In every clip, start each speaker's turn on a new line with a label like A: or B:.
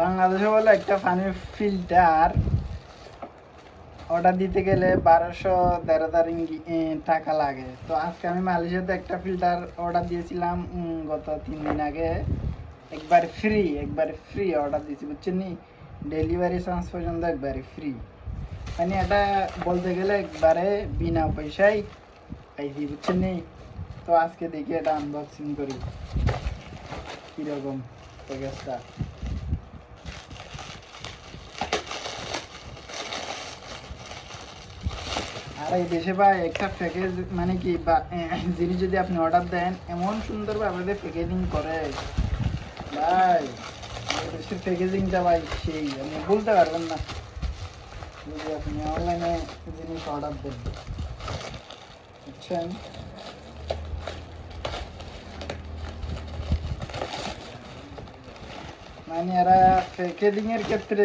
A: বাংলাদেশে বলে একটা পানির ফিল্টার অর্ডার দিতে গেলে বারোশো তেরো টাকা লাগে। তো আজকে আমি মালয়েশিয়াতে একটা ফিল্টার অর্ডার দিয়েছিলাম গত তিন দিন আগে। একবার ফ্রি একবার ফ্রি অর্ডার দিয়েছি, বুঝছেন নি? ডেলিভারি চার্জ পর্যন্ত একবারে ফ্রি মানে এটা বলতে গেলে একবারে বিনা পয়সায় পাইছি, বুঝছেন নি? তো আজকে দেখি এটা আনবক্সিং করি। কীরকম প্যাকেজটা এই দেশে ভাই, একটা প্যাকেজ মানে কি বা জিনিস যদি আপনি অর্ডার দেন, এমন সুন্দরভাবে প্যাকেজিং করে। ভাই দেশের প্যাকেজিংটা ভাই সেই, আপনি বলতে পারবেন না। যদি আপনি অনলাইনে জিনিস অর্ডার দেন। বুঝছেন? মানে এরা প্যাকেজিংয়ের ক্ষেত্রে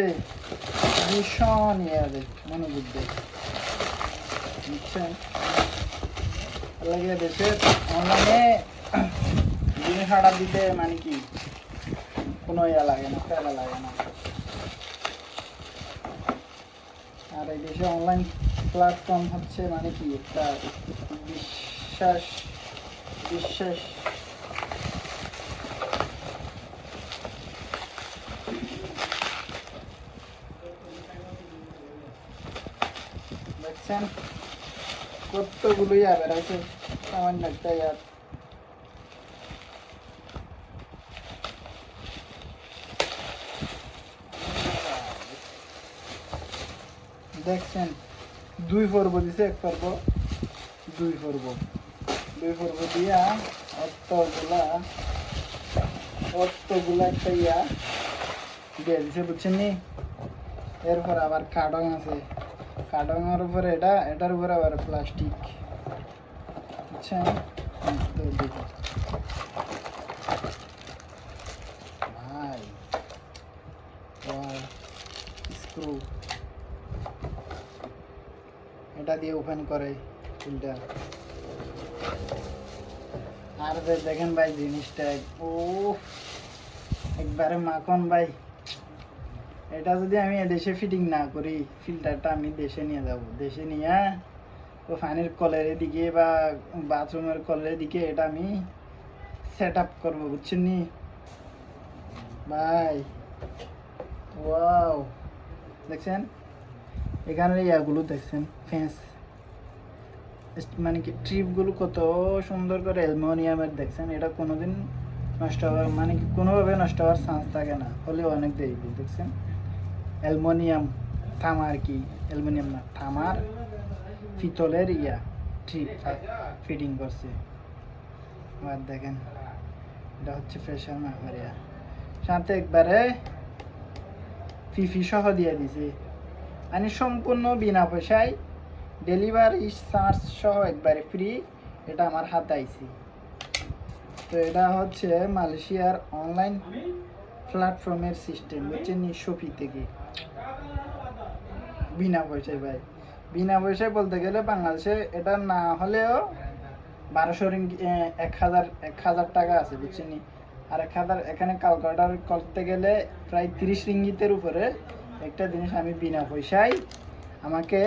A: ভীষণ ইয়ে মনোযোগ দেয়। বুঝছেন লাগে দেশের অনলাইনে জিনিস অর্ডার দিতে মানে কি? কোনো ইয়া লাগে না প্যারা লাগে না। আর এই দেশে অনলাইন প্ল্যাটফর্ম হচ্ছে মানে কি? একটা বিশ্বাস বিশ্বাস। দেখছেন? কতগুলো ইয়া বেড়াইছে সামান্য একটা ইয়ার দেখছেন দুই পর্ব দিছে এক পর্ব দুই পর্ব দুই পর্ব দিয়া অতগুলা অতগুলা একটা ইয়া দিয়ে দিছে বুঝছেন নি এরপর আবার কার্টন আছে কার্টনের উপরে এটা, এটার উপরে আবার প্লাস্টিক দেখো ভাই এটা দিয়ে ওপেন করে ফিল্টার আর দেখেন ভাই, জিনিসটা ও একবারে মাখন ভাই। এটা যদি আমি দেশে ফিটিং না করি ফিল্টারটা আমি দেশে নিয়ে যাব। দেশে নিয়ে ও ফ্যানের কলের দিকে বা বাথরুমের কলের দিকে এটা আমি সেট আপ করব, বুঝছেন নি? ভাই দেখছেন? এখানের ইয়াগুলো দেখছেন ফেন্স মানে কি ট্রিপগুলো কত সুন্দর করে অ্যালমোনিয়ামের দেখছেন, এটা কোনোদিন নষ্ট হওয়ার মানে কি কোনোভাবে নষ্ট হওয়ার চান্স থাকে না, হলে অনেক দেরি, দেখছেন? অ্যালমোনিয়াম থামা আর কি? অ্যালুমিনিয়াম না, থামার পিতলের ইয়া ট্রিপ ফিটিং করছে। আর দেখেন, এটা হচ্ছে প্রেশার মারিয়া সাথে একবারে ফিফি সহ দিয়ে দিছে। মানে সম্পূর্ণ বিনা পয়সায় ডেলিভারি চার্জ সহ একবারে ফ্রি এটা আমার হাতে আইছে। তো এটা হচ্ছে মালয়েশিয়ার অনলাইন প্ল্যাটফর্মের সিস্টেম, হচ্ছে নিশোপি থেকে। বিনা পয়সায় ভাই। বিনা পয়সায় বলতে গেলে বাংলাদেশে এটা না হলেও বারোশো এক হাজার এক হাজার টাকা আছে বুঝছেন আর এক হাজার, এখানে ক্যালকুলেটার করতে গেলে প্রায় তিরিশ রিঙ্গিতের উপরে একটা জিনিস আমি বিনা পয়সায় আমাকে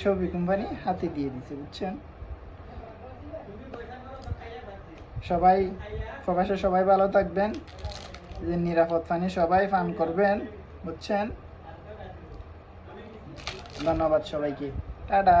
A: ছবি কোম্পানি হাতে দিয়ে দিছে, বুঝছেন? সবাই, প্রবাসে সবাই ভালো থাকবেন, যে নিরাপদ পানি সবাই পান করবেন, বুঝছেন? ধন্যবাদ সবাইকে। টাটা।